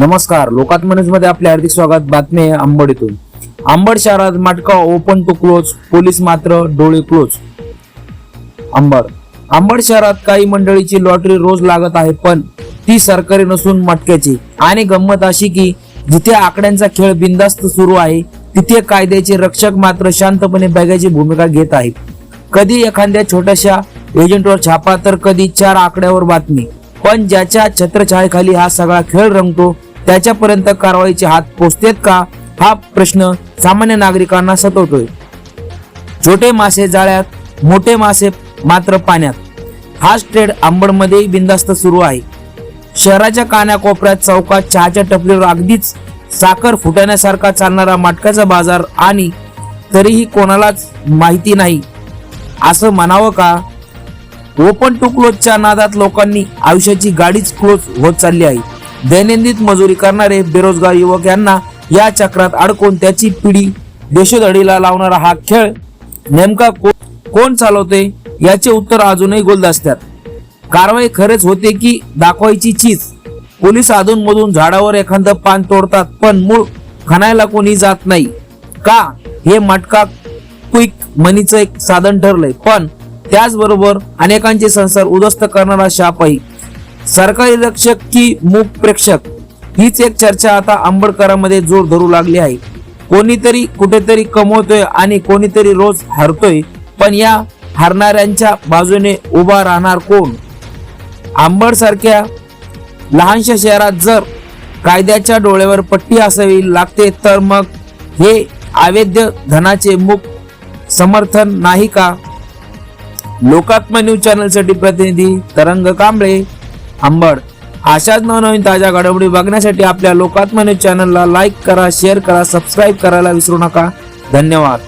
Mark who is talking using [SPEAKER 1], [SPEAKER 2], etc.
[SPEAKER 1] नमस्कार लोकात्मनेजमध्ये आपले हार्दिक स्वागत. बातमी आहे आंबड इथून आंबड शहरात मटका ओपन टू क्लोज पोलीस मात्र डोळे क्लोज आंबड. आंबड शहरात काही मंडळीची लॉटरी रोज लागत आहे पण ती सरकारी नसून मटक्याची. आणि गंमत अशी की जिथे आकड्यांचा खेळ बिंदास्त सुरू आहे तिथे कायद्याचे रक्षक मात्र शांतपणे बघायची भूमिका घेत आहेत. कधी एखाद्या छोट्याशा एजंटवर छापा तर कधी चार आकड्यावर बातमी. पण ज्याच्या छत्रछायेखाली हा सगळा खेळ रंगतो त्याच्यापर्यंत कारवाईचे हात पोचतेत का? हा प्रश्न सामान्य नागरिकांना सतवतोय. छोटे मासे जाळ्यात मोठे मासे मात्र पाण्यात. हाच ट्रेड आंबडमध्ये बिंदास्त सुरू आहे. शहराच्या कानाकोपऱ्यात चौकात चहाच्या टपरीवर अगदीच साखर फुटण्यासारखा चालणारा मटकाचा बाजार आणि तरीही कोणालाच माहिती नाही. असं म्हणावं का? ओपन टू क्लोजच्या नादात लोकांनी आयुष्याची गाडीच क्लोज होत चालली आहे. दैनंदिन मजुरी करणारे बेरोजगार युवक यांना या चक्रात अडकून त्याची पिढी देशोधडीला लावणारा हा खेळ नेमका को- कोण चालवते याचे उत्तर अजूनही गोलदस्त्यात. कारवाई खरेच होते की दाखवायची चीज? पोलीस अधूनमधून झाडावर एखादं पान तोडतात पण मूळ खणायला कोणी जात नाही. का? हे मटका क्विक मनीचं एक साधन ठरलंय. पण त्याचबरोबर अनेकांचे संसार उद्ध्वस्त करणारा शापही सरकारी रक्षक की मूक प्रेक्षक हीच एक चर्चा आता आंबडकरांमध्ये जोर धरू लागली आहे. कोणीतरी कुठेतरी कमवतोय आणि कोणीतरी रोज हरतोय पण या हरणाऱ्यांच्या बाजूने उभा राहणार कोण? आंबड सारख्या लहानशा शहरात जर कायद्याच्या डोळ्यावर पट्टी असावी लागते तर मग हे अवैध धनाचे मुख समर्थन नाही का? लोकात्म न्यूज चॅनलसाठी प्रतिनिधी तरंग कांबळे आंबड अशाच नवनवीन ताज्या घडामोडी बघण्यासाठी आपल्या लोकात्मा न्यूज चॅनलला लाईक करा शेअर करा सबस्क्राईब करायला विसरू नका. धन्यवाद.